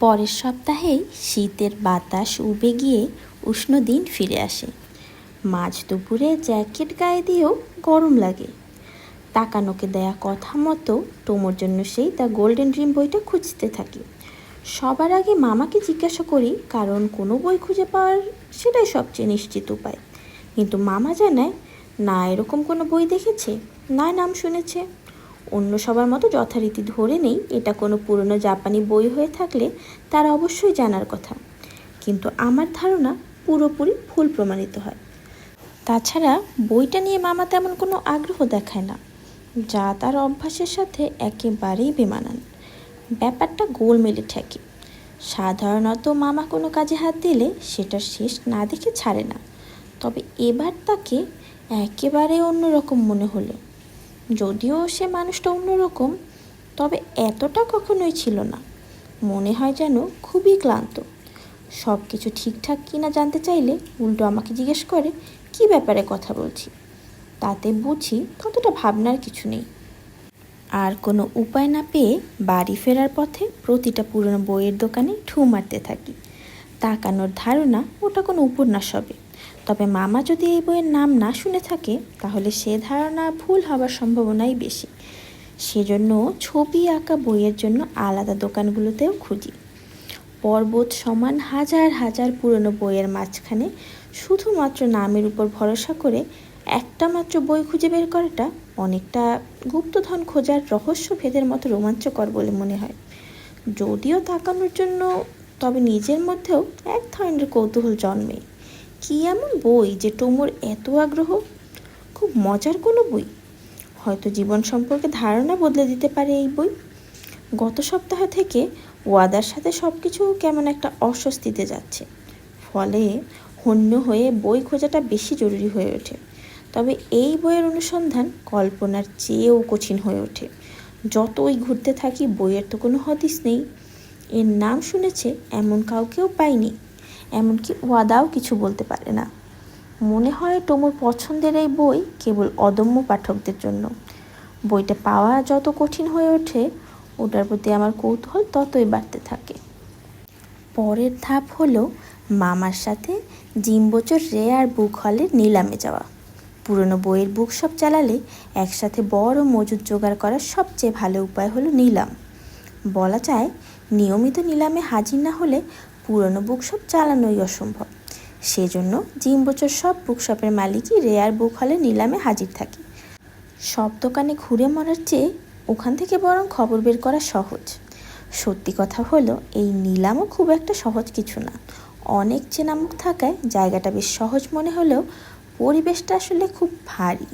পরের সপ্তাহেই শীতের বাতাস উবে গিয়ে উষ্ণ দিন ফিরে আসে। মাঝ দুপুরে জ্যাকেট গায়ে দিয়েও গরম লাগে। তাকানোকে দেয়া কথা মতো তোমর জন্য সেই দ্য গোল্ডেন ড্রিম বইটা খুঁজতে থাকি। সবার আগে মামাকে জিজ্ঞাসা করি, কারণ কোনো বই খুঁজে পাওয়ার সেটাই সবচেয়ে নিশ্চিত উপায়। কিন্তু মামা জানায়, না, এরকম কোনো বই দেখেছে? না, নাম শুনেছে? অন্য সবার মতো যথারীতি ধরে নেই। এটা কোনো পুরনো জাপানি বই হয়ে থাকলে তার অবশ্যই জানার কথা। কিন্তু আমার ধারণা পুরোপুরি ভুল প্রমাণিত হয়। তাছাড়া বইটা নিয়ে মামা তেমন কোনো আগ্রহ দেখায় না, যা তার অভ্যাসের সাথে একেবারেই বেমানান। ব্যাপারটা গোলমেলে ঠেকে। সাধারণত মামা কোনো কাজে হাত দিলে সেটা শেষ না দেখে ছাড়ে না। তবে এবার তাকে একেবারে অন্যরকম মনে হলো। যদিও সে মানুষটা অন্যরকম, তবে এতটা কখনোই ছিল না। মনে হয় যেন খুবই ক্লান্ত। সব কিছু ঠিকঠাক কিনা জানতে চাইলে উল্টো আমাকে জিজ্ঞেস করে, কি ব্যাপারে কথা বলছি? তাতে বুঝি ততটা ভাবনার কিছু নেই। আর কোনো উপায় না পেয়ে বাড়ি ফেরার পথে প্রতিটা পুরনো বইয়ের দোকানে ঠু মারতে থাকি। তাকানোর ধারণা ওটা কোনো উপন্যাস হবে। তবে মামা যদি এই বইয়ের নাম না শুনে থাকে, তাহলে সে ধারণা ভুল হবার সম্ভাবনাই বেশি। সেজন্য ছবি আঁকা বইয়ের জন্য আলাদা দোকানগুলোতেও খুঁজি। পর্বত সমান হাজার হাজার পুরনো বইয়ের মাঝখানে শুধুমাত্র নামের উপর ভরসা করে একটা মাত্র বই খুঁজে বের করাটা অনেকটা গুপ্তধন খোঁজার রহস্য ভেদের মতো রোমাঞ্চকর বলে মনে হয়। যদিও তাকানোর জন্য তবে নিজের মধ্যেও এক ধরনের কৌতূহল জন্মে। কি এমন বই যে টোমর এত আগ্রহ? খুব মজার কোনো বই। হয়তো জীবন সম্পর্কে ধারণা বদলে দিতে পারে এই বই। গত সপ্তাহ থেকে ওয়াদার সাথে সব কিছু কেমন একটা অস্বস্তিতে যাচ্ছে। ফলে হন্য হয়ে বই খোঁজাটা বেশি জরুরি হয়ে ওঠে। তবে এই বইয়ের অনুসন্ধান কল্পনার চেয়েও কঠিন হয়ে ওঠে। যতই ঘুরতে থাকি, বইয়ের তো কোনো হদিস নেই। এর নাম শুনেছে এমন কাউকেও পাইনি। এমনকি ওয়াদাও কিছু বলতে পারে না। মনে হয় তোমর পছন্দের এই বই কেবল অদম্য পাঠকদের জন্য। বইটা পাওয়া যত কঠিন হয়ে ওঠে, ওটার প্রতি আমার কৌতূহল ততই বাড়তে থাকে। পরের ধাপ হলো মামার সাথে জিম্বোচর রেয়ার বুক হলের নিলামে যাওয়া। পুরনো বইয়ের বুক শপ চালালে একসাথে বড় মজুদ জোগাড় করার সবচেয়ে ভালো উপায় হলো নিলাম। বলা যায়, নিয়মিত নিলামে হাজির না হলে পুরনো বুকশপ চালানোই অসম্ভব। সেজন্য জিম বছর সব বুকশপের মালিকই রেয়ার বুক হলে নিলামে হাজির থাকে। সব দোকানে ঘুরে মরার চেয়ে ওখান থেকে বরং খবর বের করা সহজ। সত্যি কথা হলো, এই নিলামও খুব একটা সহজ কিছু না। অনেক চেনামুখ থাকায় জায়গাটা বেশ সহজ মনে হলেও পরিবেশটা আসলে খুব ভারী।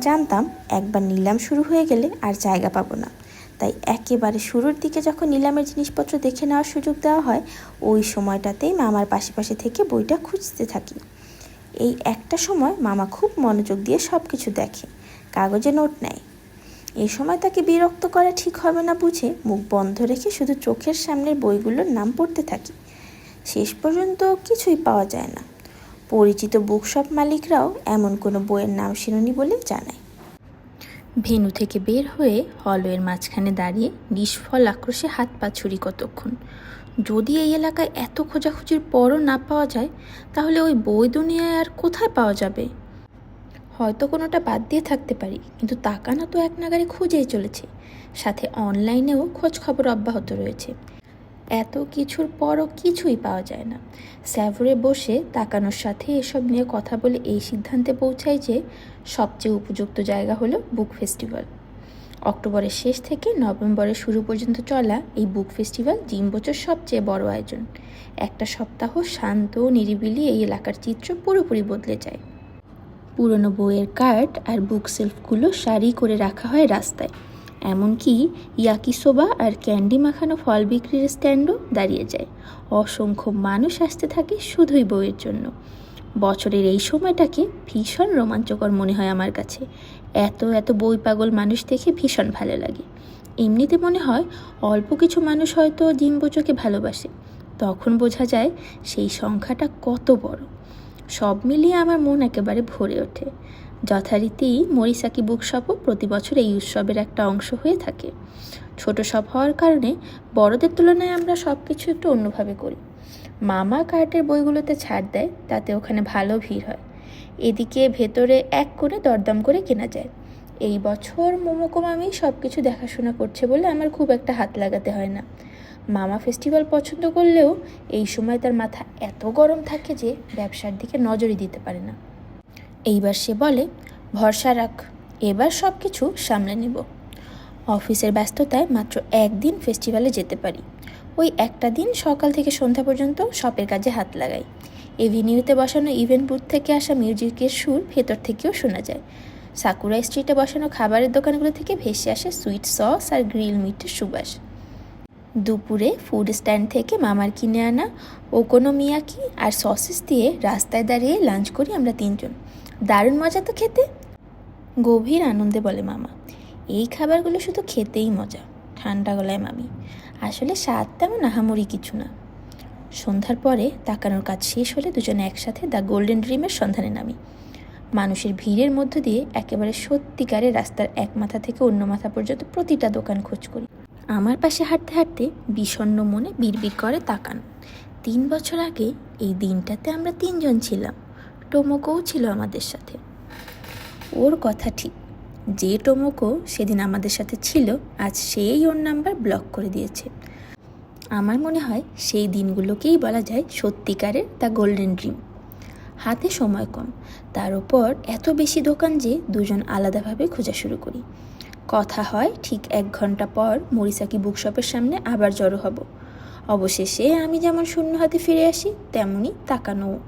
জানতাম একবার নিলাম শুরু হয়ে গেলে আর জায়গা পাবো না। তাই একেবারে শুরুর দিকে যখন নিলামের জিনিসপত্র দেখে নেওয়ার সুযোগ দেওয়া হয়, ওই সময়টাতেই মামার পাশে পাশে থেকে বইটা খুঁজতে থাকি। এই একটা সময় মামা খুব মনোযোগ দিয়ে সব কিছু দেখে, কাগজে নোট নেয়। এই সময় তাকে বিরক্ত করা ঠিক হবে না বুঝে মুখ বন্ধ রেখে শুধু চোখের সামনের বইগুলোর নাম পড়তে থাকি। শেষ পর্যন্ত কিছুই পাওয়া যায় না। পরিচিত বুকশপ মালিকরাও এমন কোনো বইয়ের নাম শিরোনি বলে জানায়। ভেনু থেকে বের হয়ে হলওয়ের মাঝখানে দাঁড়িয়ে নিষ্ফল আক্রোশে হাত পা ছুরি কতক্ষণ। যদি এই এলাকায় এত খোঁজাখুঁজির পরও না পাওয়া যায়, তাহলে ওই বই দুনিয়ায় আর কোথায় পাওয়া যাবে? হয়তো কোনোটা বাদ দিয়ে থাকতে পারি, কিন্তু তাকানা তো এক নাগারে খুঁজেই চলেছে। সাথে অনলাইনেও খোঁজ খবর অব্যাহত রয়েছে। এত কিছুর পরও কিছুই পাওয়া যায় না। স্যাভরে বসে তাকানোর সাথে এসব নিয়ে কথা বলে এই সিদ্ধান্তে পৌঁছায় যে সবচেয়ে উপযুক্ত জায়গা হলো বুক ফেস্টিভ্যাল। অক্টোবরের শেষ থেকে নভেম্বরের শুরু পর্যন্ত চলা এই বুক ফেস্টিভ্যাল জিম বছর সবচেয়ে বড় আয়োজন। একটা সপ্তাহ শান্ত নিরিবিলি এই এলাকার চিত্র পুরোপুরি বদলে যায়। পুরনো বইয়ের কার্ট আর বুক সেলফগুলো সারি করে রাখা হয় রাস্তায়। এমনকি ইয়াকিসোবা আর ক্যান্ডি মাখানো ফল বিক্রির স্ট্যান্ডও দাঁড়িয়ে যায়। অসংখ্য মানুষ আসতে থাকে শুধুই বইয়ের জন্য। বছরের এই সময়টাকে ভীষণ রোমাঞ্চকর মনে হয় আমার কাছে। এত এত বই পাগল মানুষ দেখে ভীষণ ভালো লাগে। এমনিতে মনে হয় অল্প কিছু মানুষ হয়তো জিম্বোচোকে ভালোবাসে। তখন বোঝা যায় সেই সংখ্যাটা কত বড়। সব মিলিয়ে আমার মন একেবারে ভরে ওঠে। যথারীতি মরিসাকি বুকশপও প্রতি বছর এই উৎসবের একটা অংশ হয়ে থাকে। ছোট সব হওয়ার কারণে বড়দের তুলনায় আমরা সব কিছু একটু অন্যভাবে করি। মামা কার্টের বইগুলোতে ছাড় দেয়, তাতে ওখানে ভালো ভিড় হয়। এদিকে ভেতরে এক করে দরদাম করে কেনা যায়। এই বছর মোমোকো মামি সব কিছু দেখাশোনা করছে বলে আমার খুব একটা হাত লাগাতে হয় না। মামা ফেস্টিভ্যাল পছন্দ করলেও এই সময় তার মাথা এত গরম থাকে যে ব্যবসার দিকে নজরই দিতে পারে না। এইবার সে বলে, ভরসা রাখ, এবার সব কিছু সামলে নেব। অফিসের ব্যস্ততায় মাত্র একদিন ফেস্টিভ্যালে যেতে পারি। ওই একটা দিন সকাল থেকে সন্ধ্যা পর্যন্ত শপের কাজে হাত লাগাই। এভিনিউতে বসানো ইভেন্ট বুথ থেকে আসা মিউজিকের সুর ভেতর থেকেও শোনা যায়। সাকুরা স্ট্রিটে বসানো খাবারের দোকানগুলো থেকে ভেসে আসে সুইট সস আর গ্রিল মিটের সুবাস। দুপুরে ফুড স্ট্যান্ড থেকে মামার কিনে আনা, ওকোনোমিয়াকি আর সসেস দিয়ে রাস্তায় দাঁড়িয়ে লাঞ্চ করি আমরা তিনজন। দারুণ মজা তো খেতে? গভীর আনন্দে বলে মামা। এই খাবারগুলো শুধু খেতেই মজা, ঠান্ডা গলায় মামি। আসলে স্বাদ তেমন আহামরি কিছু না। সন্ধ্যার পরে তাকানোর কাজ শেষ হলে দুজনে একসাথে দ্য গোল্ডেন ড্রিমের সন্ধানে নামি। মানুষের ভিড়ের মধ্য দিয়ে একেবারে সত্যিকারে রাস্তার এক মাথা থেকে অন্য মাথা পর্যন্ত প্রতিটা দোকান খোঁজ করি। আমার পাশে হাঁটতে হাঁটতে বিষণ্ণ মনে বিড়বিড় করে তাকান। তিন বছর আগে এই দিনটাতে আমরা তিনজন ছিলাম। টোমোকোও ছিল আমাদের সাথে। ওর কথা ঠিক। যে টোমোকো সেদিন আমাদের সাথে ছিল, আজ সেই ওর নাম্বার ব্লক করে দিয়েছে। আমার মনে হয় সেই দিনগুলোকেই বলা যায় সত্যিকারের দ্য গোল্ডেন ড্রিম। হাতে সময় কম। তার উপর এত বেশি দোকান যে দুজন আলাদাভাবে খোঁজা শুরু করি। কথা হয় ঠিক এক ঘণ্টা পর মরিসাকি বুকশপের সামনে আবার জড়ো হব। অবশেষে আমি যেমন শূন্য হাতে ফিরে আসি তেমনই তাকানো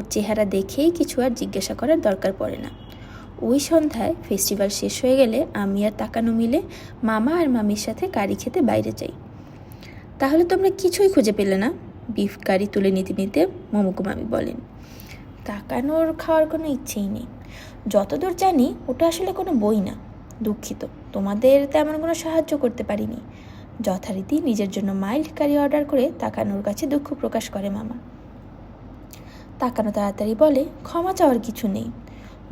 চেহারা দেখেই কিছু আর জিজ্ঞাসা করার দরকার পড়ে না। ওই সন্ধ্যায় ফেস্টিভ্যাল শেষ হয়ে গেলে আমি আর তাকানো মিলে মামা আর মামির সাথে কারি খেতে বাইরে যাই। তাহলে তোমরা কিছুই খুঁজে পেলে না? বিফ কারি তুলে নিতে নিতে মোমোকো মামি বলেন। তাকানোর খাওয়ার কোনো ইচ্ছেই নেই। যতদূর জানি, ওটা আসলে কোনো বই না। দুঃখিত, তোমাদের তেমন কোনো সাহায্য করতে পারিনি। যথারীতি নিজের জন্য মাইল্ড কারি অর্ডার করে তাকানোর কাছে দুঃখ প্রকাশ করে মামা। তাকানো তাড়াতাড়ি বলে, ক্ষমা চাওয়ার কিছু নেই।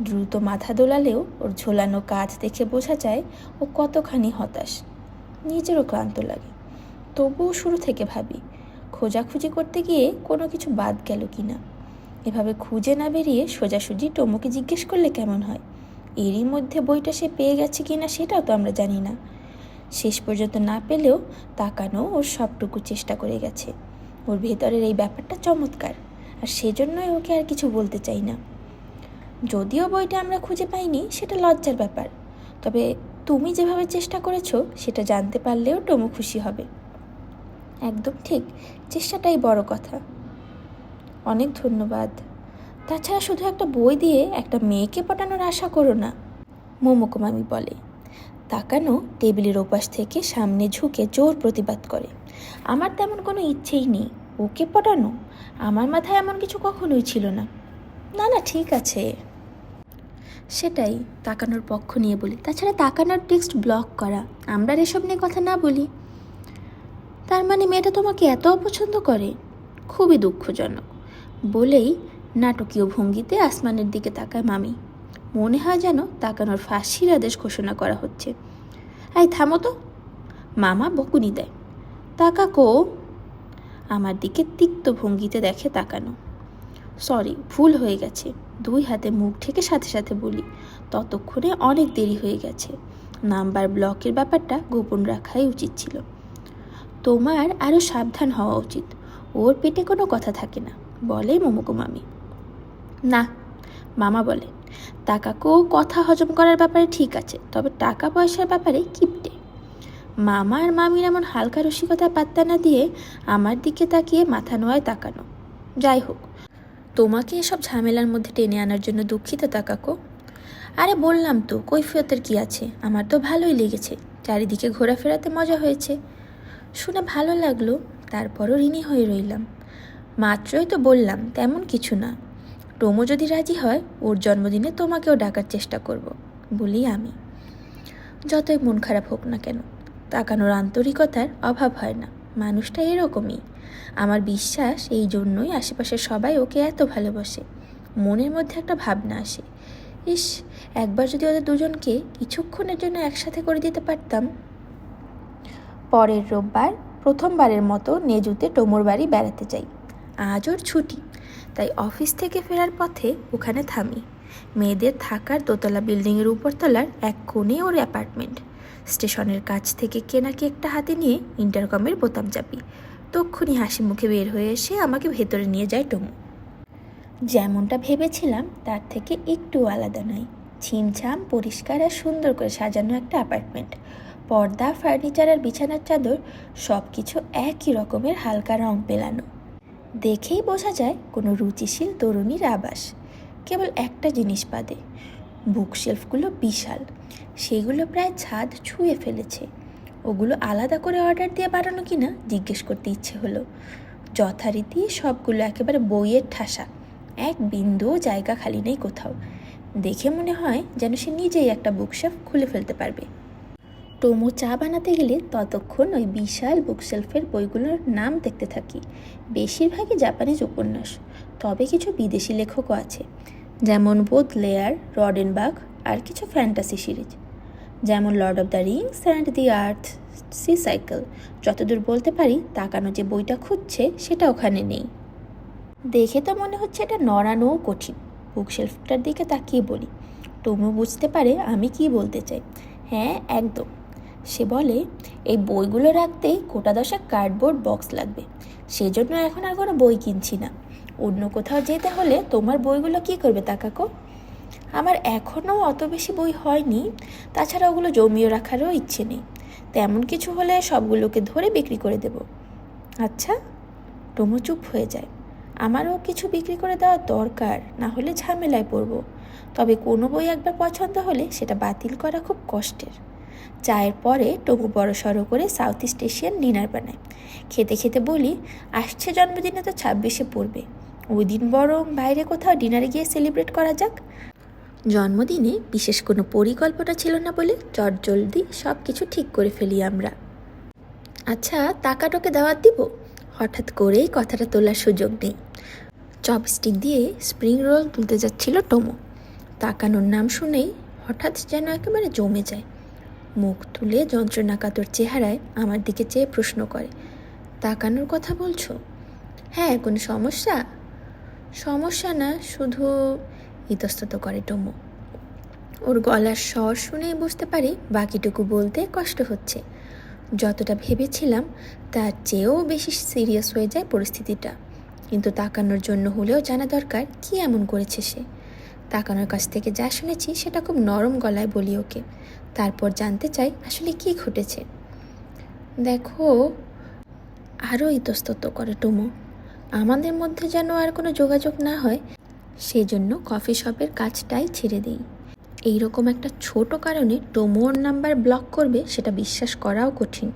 দ্রুত মাথা দোলালেও ওর ঝোলানো কাজ দেখে বোঝা যায় ও কতখানি হতাশ। নিজেরও ক্লান্ত লাগে। তবুও শুরু থেকে ভাবি, খোঁজাখুঁজি করতে গিয়ে কোনো কিছু বাদ গেল কি না? এভাবে খুঁজে না বেরিয়ে সোজাসুজি টমুকে জিজ্ঞেস করলে কেমন হয়? এরই মধ্যে বইটা সে পেয়ে গেছে কি না সেটাও তো আমরা জানি না। শেষ পর্যন্ত না পেলেও তাকানো ওর সবটুকু চেষ্টা করে গেছে। ওর ভেতরের এই ব্যাপারটা চমৎকার। আর সেজন্যই ওকে আর কিছু বলতে চাই না। যদিও বইটা আমরা খুঁজে পাইনি, সেটা লজ্জার ব্যাপার। তবে তুমি যেভাবে চেষ্টা করেছ, সেটা জানতে পারলেও টমু খুশি হবে। একদম ঠিক, চেষ্টাটাই বড় কথা। অনেক ধন্যবাদ। তাছাড়া শুধু একটা বই দিয়ে একটা মেয়েকে পটানোর আশা করো না, মোমোকো মামি বলে। তাকানো টেবিলের ওপাশ থেকে সামনে ঝুঁকে জোর প্রতিবাদ করে। আমার তেমন কোনো ইচ্ছেই নেই। ওকে পটানো? আমার মাথায় এমন কিছু কখনোই ছিল না। না না, ঠিক আছে। সেটাই তাকানোর পক্ষ নিয়ে বলি। তাছাড়া তাকানোর টেক্সট ব্লক করা। আমরা এসব নিয়ে কথা না বলি। তার মানে মেয়েটা তোমাকে এত অপছন্দ করে? খুবই দুঃখজনক। বলেই নাটকীয় ভঙ্গিতে আসমানের দিকে তাকায় মামি। মনে হয় যেন তাকানোর ফাঁসির আদেশ ঘোষণা করা হচ্ছে। এই থামো তো। মামা বকুনি দেয়। তাকা কো আমার দিকে তিক্ত ভঙ্গিতে দেখে তাকানো। সরি, ভুল হয়ে গেছে। দুই হাতে মুখ ঠেকে সাথে সাথে বলি, ততক্ষণে অনেক দেরি হয়ে গেছে। নাম্বার ব্লকের ব্যাপারটা গোপন রাখাই উচিত ছিল। তোমার আরও সাবধান হওয়া উচিত। ওর পেটে কোনো কথা থাকে না। বলে মোমোকো মামি। না, মামা বলে। টাকাকেও কথা হজম করার ব্যাপারে ঠিক আছে, তবে টাকা পয়সার ব্যাপারে কিপটে। মামা আর মামির এমন হালকা রসিকতায় পাত্তা না দিয়ে আমার দিকে তাকিয়ে মাথা নোয়ায় তাকানো। যাই হোক, তোমাকে এসব ঝামেলার মধ্যে টেনে আনার জন্য দুঃখিত তাকাকো। আরে বললাম তো, কৈফিয়তের কি আছে? আমার তো ভালোই লেগেছে, চারিদিকে ঘোরাফেরাতে মজা হয়েছে। শুনে ভালো লাগল, তারপরও ঋণী হয়ে রইলাম। মাত্রই তো বললাম, তেমন কিছু না। টোমো যদি রাজি হয়, ওর জন্মদিনে তোমাকেও ডাকার চেষ্টা করব, বলি আমি। যতই মন খারাপ হোক না কেন। তাকানোর আন্তরিকতার অভাব হয় না। মানুষটা এরকমই। আমার বিশ্বাস এই জন্যই আশেপাশের সবাই ওকে এত ভালোবাসে। মনের মধ্যে একটা ভাবনা আসে। ইস, একবার যদি ওদের দুজনকে কিছুক্ষণের জন্য একসাথে করে দিতে পারতাম। পরের রোববার, প্রথমবারের মতো নেজুতে টোমর বাড়ি বেড়াতে যাই। আজ ওর ছুটি, তাই অফিস থেকে ফেরার পথে ওখানে থামি। মেয়েদের থাকার দোতলা বিল্ডিংয়ের উপরতলার এক কোণে ওর অ্যাপার্টমেন্ট। স্টেশনের কাছ থেকে কেনা কেকটা হাতে নিয়ে ইন্টারকমের বোতাম চাপি। তক্ষুনি হাসি মুখে বের হয়ে এসে আমাকে ভেতরে নিয়ে যায় টমু। যেমনটা ভেবেছিলাম, তার থেকে একটু আলাদা নয়। ছিমছাম, পরিষ্কার আর সুন্দর করে সাজানো একটা অ্যাপার্টমেন্ট পর্দা ফার্নিচার আর বিছানার চাদর সব কিছু একই রকমের হালকা রং পেলানো। দেখেই বোঝা যায় কোনো রুচিশীল তরুণীর আবাস। কেবল একটা জিনিস বাদে বুকশেলফগুলো বিশাল। সেগুলো প্রায় ছাদ ছুঁয়ে ফেলেছে। ওগুলো আলাদা করে অর্ডার দিয়ে বানানো কিনা জিজ্ঞেস করতে ইচ্ছে হলো। যথারীতি সবগুলো একেবারে বইয়ের ঠাসা। এক বিন্দুও জায়গা খালি নেই কোথাও। দেখে মনে হয় যেন সে নিজেই একটা বুকশেলফ খুলে ফেলতে পারবে। টোমো চা বানাতে গেলে ততক্ষণ ওই বিশাল বুকশেলফের বইগুলোর নাম দেখতে থাকি। বেশিরভাগই জাপানিজ উপন্যাস। তবে কিছু বিদেশি লেখকও আছে। যেমন বোধ লেয়ার রডেনবার্গ আর কিছু ফ্যান্টাসি সিরিজ। যেমন Lord of the Rings and the Earthsea cycle. যতদূর বলতে পারি, তাকানো যে বইটা খুঁজছে, সেটা ওখানে নেই। দেখে তো মনে হচ্ছে এটা নড়ানোও কঠিন। বুকশেলফটার দিকে তাকিয়ে বলি টুমু বুঝতে পারে আমি কি বলতে চাই? হ্যাঁ একদম। সে বলে, এই বইগুলো রাখতেই গোটা দশেক কার্ডবোর্ড বক্স লাগবে। সেজন্য এখন আর কোনো বই কিনছি না। অন্য কোথাও যেতে হলে তোমার বইগুলো কি করবে তাকাকো? আমার এখনও অত বেশি বই হয়নি, তাছাড়া ওগুলো জমিয়ে রাখারও ইচ্ছে নেই। তেমন কিছু হলে সবগুলোকে ধরে বিক্রি করে দেব। আচ্ছা টমো চুপ হয়ে যায়। আমারও কিছু বিক্রি করে দেওয়া দরকার, না হলে ঝামেলায় পড়ব। তবে কোনো বই একবার পছন্দ হলে সেটা বাতিল করা খুব কষ্টের। চায়ের পরে টমু বড় সড়ো করে সাউথ ইস্ট এশিয়ান ডিনার বানায়। খেতে খেতে বলি, আসছে জন্মদিনে তো ছাব্বিশে পড়বে। ওই দিন বরং বাইরে কোথাও ডিনারে গিয়ে সেলিব্রেট করা যাক। জন্মদিনে বিশেষ কোনো পরিকল্পনা ছিল না বলে চটজলদি সব কিছু ঠিক করে ফেলি আমরা। আচ্ছা টাকাটোকে দাওয়াত দিব? হঠাৎ করেই কথাটা তোলার সুযোগ নেই। চপস্টিক দিয়ে স্প্রিং রোল তুলতে যাচ্ছিল টোমো। তাকানোর নাম শুনেই হঠাৎ যেন একেবারে জমে যায়। মুখ তুলে যন্ত্রণাকাতর চেহারায় আমার দিকে চেয়ে প্রশ্ন করে, তাকানোর কথা বলছো? হ্যাঁ কোনো সমস্যা? সমস্যা না, শুধু ইতস্তত করে টমো। ওর গলার স্বর শুনেই বুঝতে পারি বাকিটুকু বলতে কষ্ট হচ্ছে। যতটা ভেবেছিলাম, তার চেয়েও বেশি সিরিয়াস হয়ে যায় পরিস্থিতিটা। কিন্তু তাকানোর জন্য হলেও জানা দরকার কি এমন করেছে সে। তাকানোর কাছ থেকে যা শুনেছি, সেটা খুব নরম গলায় বলি ওকে। তারপর জানতে চাই আসলে কি ঘটেছে। দেখো আরও ইতস্তত করে টুমো। আমাদের মধ্যে যেন আর কোনো যোগাযোগ না হয় সেজন্য কফি শপের কাজটাই ছেড়ে দিই। এইরকম একটা ছোট কারণে টোমোর নাম্বার ব্লক করবে সেটা বিশ্বাস করাও কঠিন।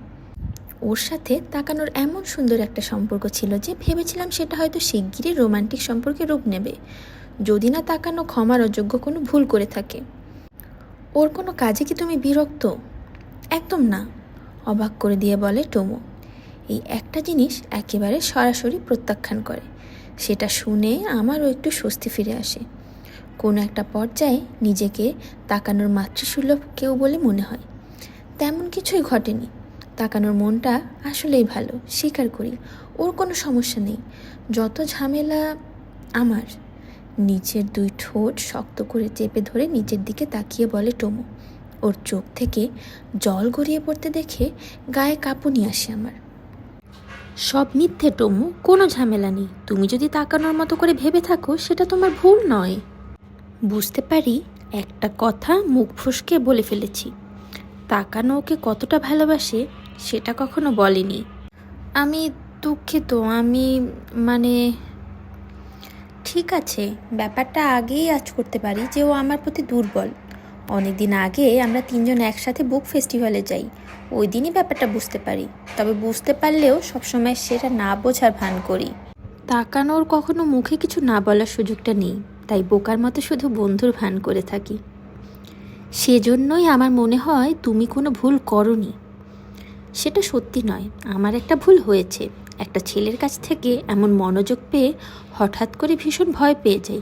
ওর সাথে তাকানোর এমন সুন্দর একটা সম্পর্ক ছিল যে ভেবেছিলাম সেটা হয়তো শিগগিরই রোমান্টিক সম্পর্কে রূপ নেবে, যদি না তাকানো ক্ষমার অযোগ্য কোনো ভুল করে থাকে। ওর কোনো কাজে কি তুমি বিরক্ত? একদম না, অবাক করে দিয়ে বলে টোমো এই একটা জিনিস একেবারে সরাসরি প্রত্যাখ্যান করে। সেটা শুনে আমারও একটু স্বস্তি ফিরে আসে। কোনো একটা পর্যায়ে নিজেকে তাকানোর মাতৃসুলভ কেউ বলে মনে হয়। তেমন কিছুই ঘটেনি। তাকানোর মনটা আসলেই ভালো, স্বীকার করি, ওর কোনো সমস্যা নেই। যত ঝামেলা আমার, নিচের দুই ঠোঁট শক্ত করে চেপে ধরে নিচের দিকে তাকিয়ে বলে টমো। ওর চোখ থেকে জল গড়িয়ে পড়তে দেখে গায়ে কাঁপুনি আসে আমার। সব মিথ্যে টমু, কোনো ঝামেলা নেই। তুমি যদি তাকানোর মতো করে ভেবে থাকো, সেটা তোমার ভুল নয়। বুঝতে পারি, একটা কথা মুখ ফুসকে বলে ফেলেছি। তাকানো ওকে কতটা ভালোবাসে, সেটা কখনো বলেনি। আমি দুঃখিত, আমি মানে ঠিক আছে, ব্যাপারটা আগেই আজ করতে পারি যে ও আমার প্রতি দুর্বল। অনেক দিন আগে আমরা তিনজন একসাথে বুক ফেস্টিভ্যালে যাই। ওই দিনই ব্যাপারটা বুঝতে পারি। তবে বুঝতে পারলেও সবসময় সেটা না বোঝার ভান করি। তাকানোর কখনো মুখে কিছু না বলার সুযোগটা নেই। তাই বোকার মতো শুধু বন্ধুর ভান করে থাকি। সেজন্যই আমার মনে হয় তুমি কোনো ভুল করনি। সেটা সত্যি নয়। আমার একটা ভুল হয়েছে। একটা ছেলের কাছ থেকে এমন মনোযোগ পেয়ে হঠাৎ করে ভীষণ ভয় পেয়ে যাই।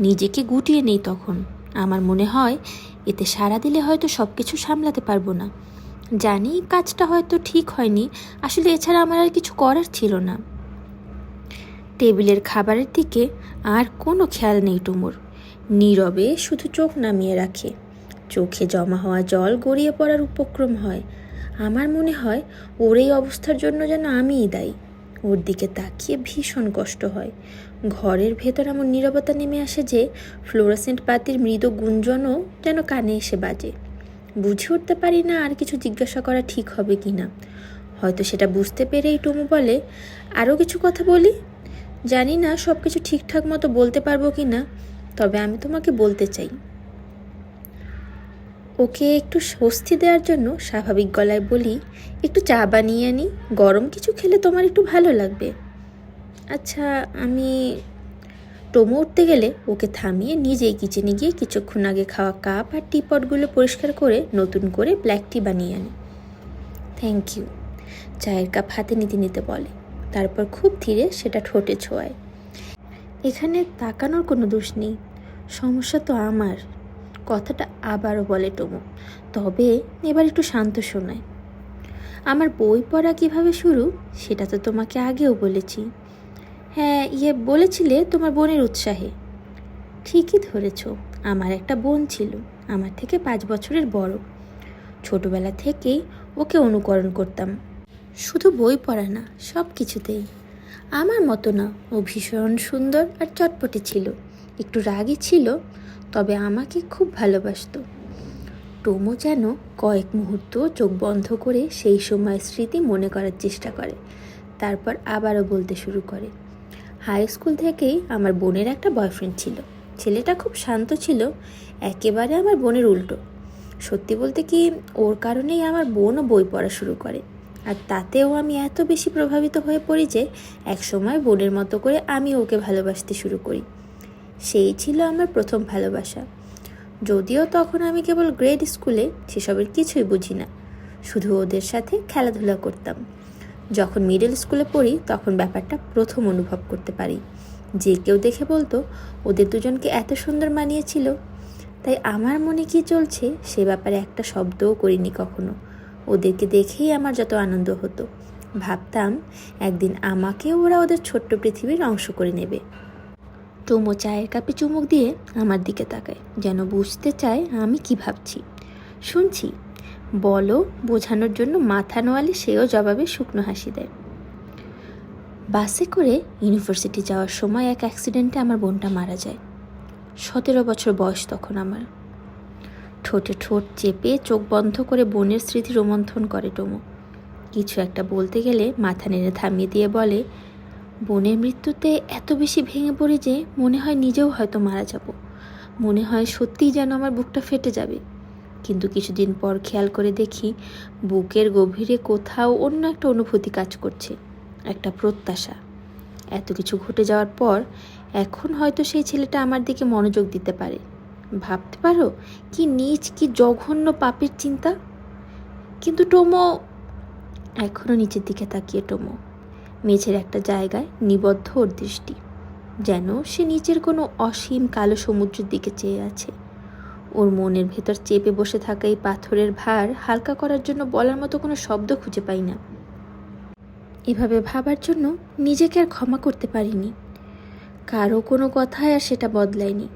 নিজেকে গুটিয়ে নেই তখন। আমার মনে হয় এতে সাড়া দিলে হয়তো সব কিছু সামলাতে পারব না। জানি কাজটা হয়তো ঠিক হয়নি, আসলে এছাড়া আমার আর কিছু করার ছিল না। টেবিলের খাবারের দিকে আর কোনো খেয়াল নেই টুমুর। নীরবে শুধু চোখ নামিয়ে রাখে। চোখে জমা হওয়া জল গড়িয়ে পড়ার উপক্রম হয়। আমার মনে হয় ওর এই অবস্থার জন্য যেন আমিই দায়ী। ওর দিকে তাকিয়ে ভীষণ কষ্ট হয়। ঘরের ভেতর এমন নীরবতা নেমে আসে যে ফ্লোরাসেন্ট পাতির মৃদু গুঞ্জনও যেন কানে এসে বাজে। বুঝে উঠতে পারি না আর কিছু জিজ্ঞাসা করা ঠিক হবে কি না। হয়তো সেটা বুঝতে পেরেই টুমু বলে আরও কিছু কথা বলি? জানি না সব কিছু ঠিকঠাক মতো বলতে পারব কি না, তবে আমি তোমাকে বলতে চাই। ওকে একটু স্বস্তি দেওয়ার জন্য স্বাভাবিক গলায় বলি, একটু চা বানিয়ে আনি, গরম কিছু খেলে তোমার একটু ভালো লাগবে। আচ্ছা আমি টোমো উঠতে গেলে ওকে থামিয়ে নিজেই কিচেনে গিয়ে কিছুক্ষণ আগে খাওয়া কাপ আর টিপটগুলো পরিষ্কার করে নতুন করে ব্ল্যাক টি বানিয়ে আনি। থ্যাংক ইউ চায়ের কাপ হাতে নিতে নিতে বলে। তারপর খুব ধীরে সেটা ঠোঁটে ছোঁয়ায়। এখানে তাকানোর কোনো দোষ নেই। সমস্যা তো আমার। কথাটা আবারও বলে টমু। তবে এবার একটু শান্ত শোনায়। আমার বই পড়া কীভাবে শুরু, সেটা তো তোমাকে আগেও বলেছি। হ্যাঁ ইয়ে বলেছিলে তোমার বোনের উৎসাহে। ঠিকই ধরেছ, আমার একটা বোন ছিল, আমার থেকে পাঁচ বছরের বড়। ছোটবেলা থেকেই ওকে অনুকরণ করতাম। শুধু বই পড়া না, সব কিছুতেই। আমার মতো না, ও ভীষণ সুন্দর আর চটপটে ছিল। একটু রাগী ছিল, তবে আমাকে খুব ভালোবাসতো। টোমো যেন কয়েক মুহূর্ত চোখ বন্ধ করে সেই সময় স্মৃতি মনে করার চেষ্টা করে, তারপর আবারও বলতে শুরু করে। হাই স্কুল থেকেই আমার বোনের একটা বয়ফ্রেন্ড ছিল। ছেলেটা খুব শান্ত ছিল, একেবারে আমার বোনের উল্টো। সত্যি বলতে কি, ওর কারণেই আমার বোনও বই পড়া শুরু করে। আর তাতেও আমি এত বেশি প্রভাবিত হয়ে পড়ি যে, একসময় বোনের মতো করে আমি ওকে ভালোবাসতে শুরু করি। সেই ছিল আমার প্রথম ভালোবাসা। যদিও তখন আমি কেবল গ্রেড স্কুলে সেসবের কিছুই বুঝি না। শুধু ওদের সাথে খেলাধুলা করতাম। যখন মিডল স্কুলে পড়ি, তখন ব্যাপারটা প্রথম অনুভব করতে পারি। যে কেউ দেখে বলতো, ওদের দুজনকে এত সুন্দর মানিয়েছিল। তাই আমার মনে কি চলছে, সে ব্যাপারে একটা শব্দও করিনি কখনো। ওদেরকে দেখেই আমার যত আনন্দ হতো। ভাবতাম, একদিন আমাকেও ওরা ওদের ছোট্ট পৃথিবীর অংশ করে নেবে। টুমো চায়ের কাপে চুমুক দিয়ে আমার দিকে তাকায়, যেন বুঝতে চায় আমি কি ভাবছি। শুনছি বলো বোঝানোর জন্য মাথা নোয়ালে সেও জবাবে শুকনো হাসি দেয়। বাসে করে ইউনিভার্সিটি যাওয়ার সময় এক অ্যাক্সিডেন্টে আমার বোনটা মারা যায়। সতেরো বছর বয়স তখন আমার। ঠোঁটে ঠোঁট চেপে চোখ বন্ধ করে বোনের স্মৃতি রোমন্থন করে টুমো। কিছু একটা বলতে গেলে মাথা নেড়ে থামিয়ে দিয়ে বলে, বোনের মৃত্যুতে এত বেশি ভেঙে পড়ি যে মনে হয় নিজেও হয়তো মারা যাব। মনে হয় সত্যিই যেন আমার বুকটা ফেটে যাবে। কিন্তু কিছুদিন পর খেয়াল করে দেখি বুকের গভীরে কোথাও অন্য একটা অনুভূতি কাজ করছে, একটা প্রত্যাশা। এত কিছু ঘটে যাওয়ার পর এখন হয়তো সেই ছেলেটা আমার দিকে মনোযোগ দিতে পারে। ভাবতে পারো, কি নিচ, কি জঘন্য পাপের চিন্তা? কিন্তু টোমো এখনও নিচের দিকে তাকিয়ে টোমো, মেঝের একটা জায়গায় নিবদ্ধ ওর দৃষ্টি, যেন সে নিচের কোনো অসীম কালো সমুদ্রের দিকে চেয়ে আছে। ওর মনের ভেতর চেপে বসে থাকা এই পাথরের ভার হালকা করার জন্য বলার মতো কোনো শব্দ খুঁজে পাই না। এভাবে ভাবার জন্য নিজেকে আর ক্ষমা করতে পারিনি। কারও কোনো কথায় আর সেটা বদলায়নি।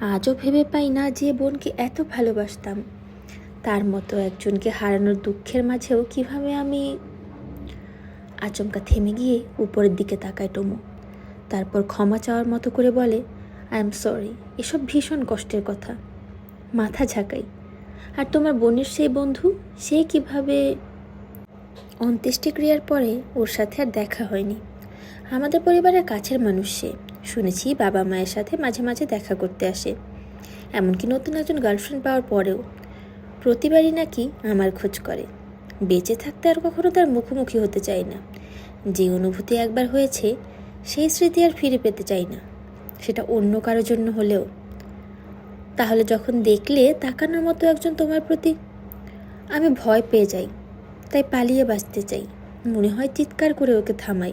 আজও ভেবে পাই না যে বোনকে এত ভালোবাসতাম। তার মতো একজনকে হারানোর দুঃখের মাঝেও কীভাবে আমি আচমকা থেমে গিয়ে উপরের দিকে তাকায় টমু। তারপর ক্ষমা চাওয়ার মতো করে বলে, আই এম সরি, এসব ভীষণ কষ্টের কথা। মাথা ঝাঁকাই। আর তোমার বোনের সেই বন্ধু, সে কীভাবে অন্ত্যেষ্টিক্রিয়ার পরে ওর সাথে আর দেখা হয়নি। আমাদের পরিবারের কাছের মানুষ সে। শুনেছি বাবা মায়ের সাথে মাঝে মাঝে দেখা করতে আসে। এমনকি নতুন একজন গার্লফ্রেন্ড পাওয়ার পরেও। প্রতিবারই নাকি আমার খোঁজ করে। বেঁচে থাকতে আর কখনো তার মুখোমুখি হতে চাই না। যে অনুভূতি একবার হয়েছে, সেই স্মৃতি আর ফিরে পেতে চাই না। সেটা অন্য কারোর জন্য হলেও তাহলে যখন দেখলে তাকানোর মতো একজন তোমার প্রতি, আমি ভয় পেয়ে যাই, তাই পালিয়ে বাঁচতে চাই। মনে হয় চিৎকার করে ওকে থামাই।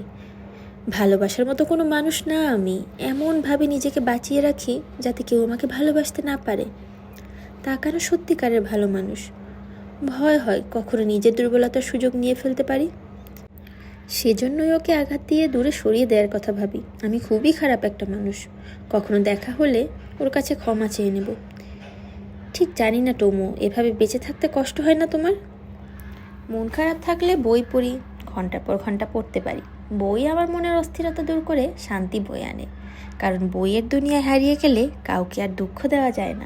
ভালোবাসার মতো কোনো মানুষ না আমি। এমনভাবে নিজেকে বাঁচিয়ে রাখি যাতে কেউ আমাকে ভালোবাসতে না পারে। তাকানো সত্যিকারের ভালো মানুষ। ভয় হয় কখনো নিজের দুর্বলতার সুযোগ নিয়ে ফেলতে পারি। সেজন্যই ওকে আঘাত দিয়ে দূরে সরিয়ে দেওয়ার কথা ভাবি। আমি খুবই খারাপ একটা মানুষ। কখনো দেখা হলে ওর কাছে ক্ষমা চেয়ে নেব। ঠিক জানি না টমো, এভাবে বেঁচে থাকতে কষ্ট হয় না তোমার? মন খারাপ থাকলে বই পড়ি, ঘণ্টার পর ঘণ্টা পড়তে পারি। বই আমার মনের অস্থিরতা দূর করে শান্তি বয়ে আনে। কারণ বইয়ের দুনিয়ায় হারিয়ে গেলে কাউকে আর দুঃখ দেওয়া যায় না।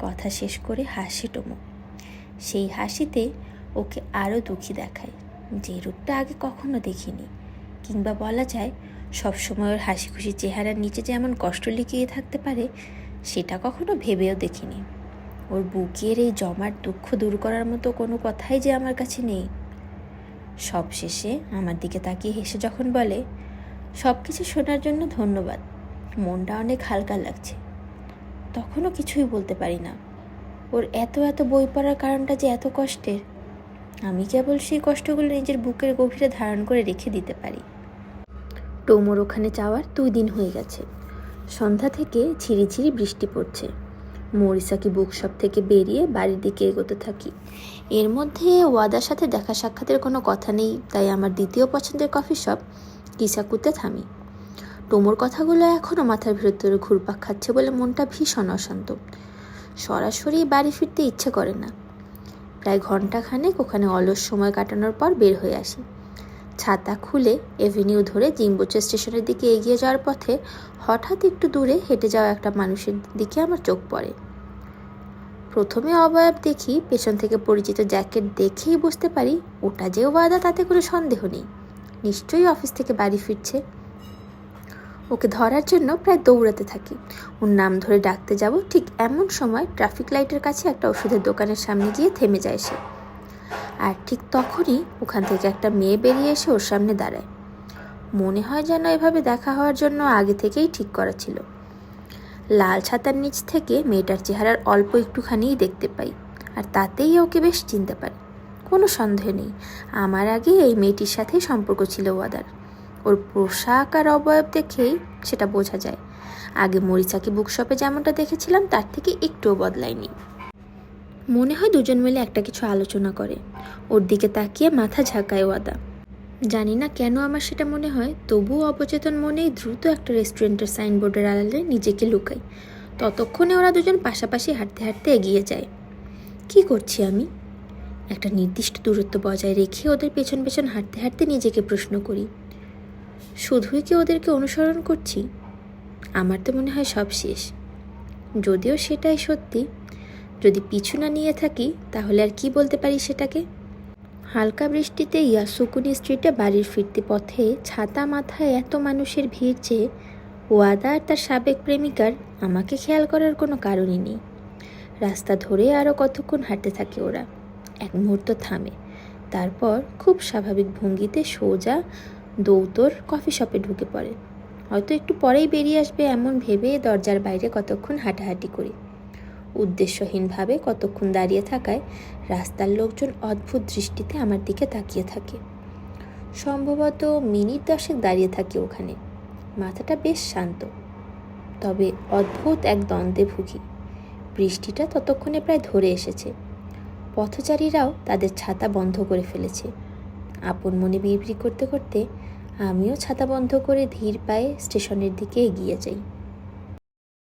কথা শেষ করে হাসি টমো। সেই হাসিতে ওকে আরও দুঃখী দেখায়। যে রূপটা আগে কখনো দেখিনি। কিংবা বলা যায় সবসময় ওর হাসি খুশি চেহারার নিচে যে এমন কষ্ট লুকিয়ে থাকতে পারে, সেটা কখনো ভেবেও দেখিনি। ওর বুকের এই জমার দুঃখ দূর করার মতো কোনো কথাই যে আমার কাছে নেই। সব শেষে আমার দিকে তাকিয়ে হেসে যখন বলে সব কিছু শোনার জন্য ধন্যবাদ। মনটা অনেক হালকা লাগছে। তখনও কিছুই বলতে পারি না। ওর এত এত বই পড়ার কারণটা যে এত কষ্টের, আমি কেবল সেই কষ্টগুলো নিজের বুকের গভীরে ধারণ করে রেখে দিতে পারি। টোমোর ওখানে যাওয়ার দুই দিন হয়ে গেছে। সন্ধ্যা থেকে ঝিরিঝিরি বৃষ্টি পড়ছে। মরিসাকি বুকশপ থেকে বেরিয়ে বাড়ির দিকে এগোতে থাকি। এর মধ্যে ওয়াদার সাথে দেখা সাক্ষাতের কোনো কথা নেই, তাই আমার দ্বিতীয় পছন্দের কফি শপ কিসাকুতে থামি। টোমোর কথাগুলো এখনও মাথার ভেতরে ঘুরপাক খাচ্ছে বলে মনটা ভীষণ অশান্ত। সরাসরি বাড়ি ফিরতে ইচ্ছে করে না। প্রায় ঘন্টাখানেক ওখানে অলস সময় কাটানোর পর বের হয়ে আসি। ছাতা খুলে এভিনিউ ধরে জিম্বোচে স্টেশনের দিকে এগিয়ে যাওয়ার পথে হঠাৎ একটু দূরে হেঁটে যাওয়া একটা মানুষের দিকে আমার চোখ পড়ে। প্রথমে অবয়ব দেখি, পেছন থেকে পরিচিত জ্যাকেট দেখেই বুঝতে পারি ওটা যে ওয়াদা তাতে কোনো সন্দেহ নেই। নিশ্চয়ই অফিস থেকে বাড়ি ফিরছে। ওকে ধরার জন্য প্রায় দৌড়াতে থাকি। ওর নাম ধরে ডাকতে যাব, ঠিক এমন সময় ট্রাফিক লাইটের কাছে একটা ওষুধের দোকানের সামনে গিয়ে থেমে যায় সে। আর ঠিক তখনই ওখান থেকে একটা মেয়ে বেরিয়ে এসে ওর সামনে দাঁড়ায়। মনে হয় যেন এভাবে দেখা হওয়ার জন্য আগে থেকেই ঠিক করা ছিল। লাল ছাতার নিচ থেকে মেয়েটার চেহারার অল্প একটুখানিই দেখতে পাই, আর তাতেই ওকে বেশ চিনতে পারি। কোনো সন্দেহ নেই, আমার আগে এই মেয়েটির সাথে সম্পর্ক ছিল ওয়াদার। ওর পোশাক আর অবয়ব দেখেই সেটা বোঝা যায়। আগে মরিচাকি বুকশপে যেমনটা দেখেছিলাম, তার থেকে একটুও বদলায়নি। মনে হয় দুজন মিলে একটা কিছু আলোচনা করে। ওর দিকে তাকিয়ে মাথা ঝাঁকায় ওয়াদা। জানি না কেন আমার সেটা মনে হয়, তবুও অবচেতন মনেই দ্রুত একটা রেস্টুরেন্টের সাইনবোর্ডের আড়ালে নিজেকে লুকাই। ততক্ষণে ওরা দুজন পাশাপাশি হাঁটতে হাঁটতে এগিয়ে যায়। কি করছি আমি? একটা নির্দিষ্ট দূরত্ব বজায় রেখে ওদের পেছন পেছন হাঁটতে হাঁটতে নিজেকে প্রশ্ন করি। শুধুই কি ওদেরকে অনুসরণ করছি? আমার তো মনে হয় সব শেষ। যদিও সেটাই সত্যি যদি পিছু না নিয়ে থাকি, তাহলে আর কি বলতে পারি সেটাকে? হালকা বৃষ্টিতে ইয়াসুকুনি স্ট্রিটে বাড়ির ফিরতে পথে ছাতা মাথায় এত মানুষের ভিড় যে ওয়াদা আর তার সাবেক প্রেমিকার আমাকে খেয়াল করার কোনো কারণই নেই। রাস্তা ধরে আরও কতক্ষণ হাঁটতে থাকে ওরা। এক মুহূর্ত থামে। তারপর খুব স্বাভাবিক ভঙ্গিতে সোজা দৌতর কফি শপে ঢুকে পড়ে। হয়তো একটু পরেই বেরিয়ে আসবে এমন ভেবে দরজার বাইরে কতক্ষণ হাঁটাহাঁটি করি। উদ্দেশ্যহীনভাবে কতক্ষণ দাঁড়িয়ে থাকায় রাস্তার লোকজন অদ্ভুত দৃষ্টিতে আমার দিকে তাকিয়ে থাকে। সম্ভবত মিনিট দশেক দাঁড়িয়ে থাকি ওখানে। মাথাটা বেশ শান্ত, তবে অদ্ভুত এক দ্বন্দ্বে ভুগি। বৃষ্টিটা ততক্ষণে প্রায় ধরে এসেছে। পথচারীরাও তাদের ছাতা বন্ধ করে ফেলেছে। আপন মনে বিড়বিড়ি করতে করতে আমিও ছাতা বন্ধ করে ধীর পায়ে স্টেশনের দিকে এগিয়ে যাই।